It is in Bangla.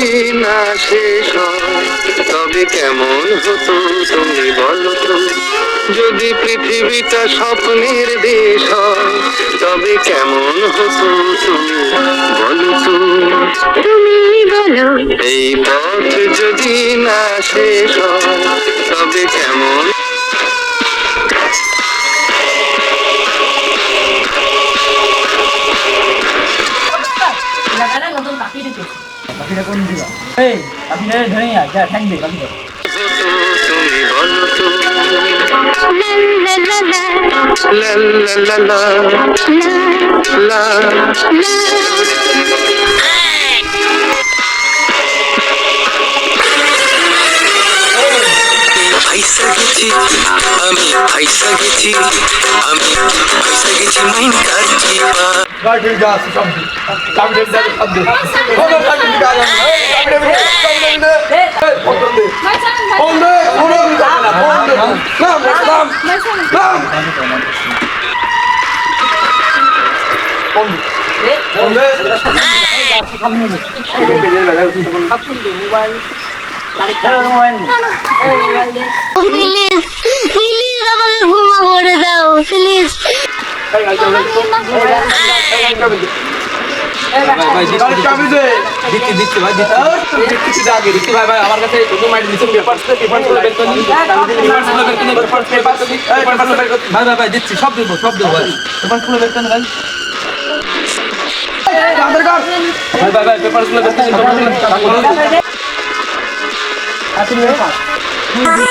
যদি না শেষ তবে কেমন হতো তুমি বলো তো? যদি পৃথিবীটা স্বপ্নের দেশ হয় তবে কেমন হতো তুমি বলো তো? তুমি বলো। এই পথ যদি না শেষ হয় পাখিটা কোন দিল এই পাখিটা ধরে নিয়ে যা ঠ্যাং দে পাখিটা La la la la la la la पैसा गेছি আমি पैसा গেছি আমি पैसा গেছি মাইন কারছি গাড়ি যা সব কাম দে যা সব দে কোন কাজ দিবি কাজ কাম দে কাম দে কোন দে কোন দে কোন দে কাম কাম কাম কোন দে কোন দে মোবাইল পারবে প্লিজ প্লিজ আমাকে ক্ষমা করে দাও প্লিজ সব দেবো সব দেবো ভাই ভাই ভাই পেপারগুলো দেখতেছি Mm-hmm.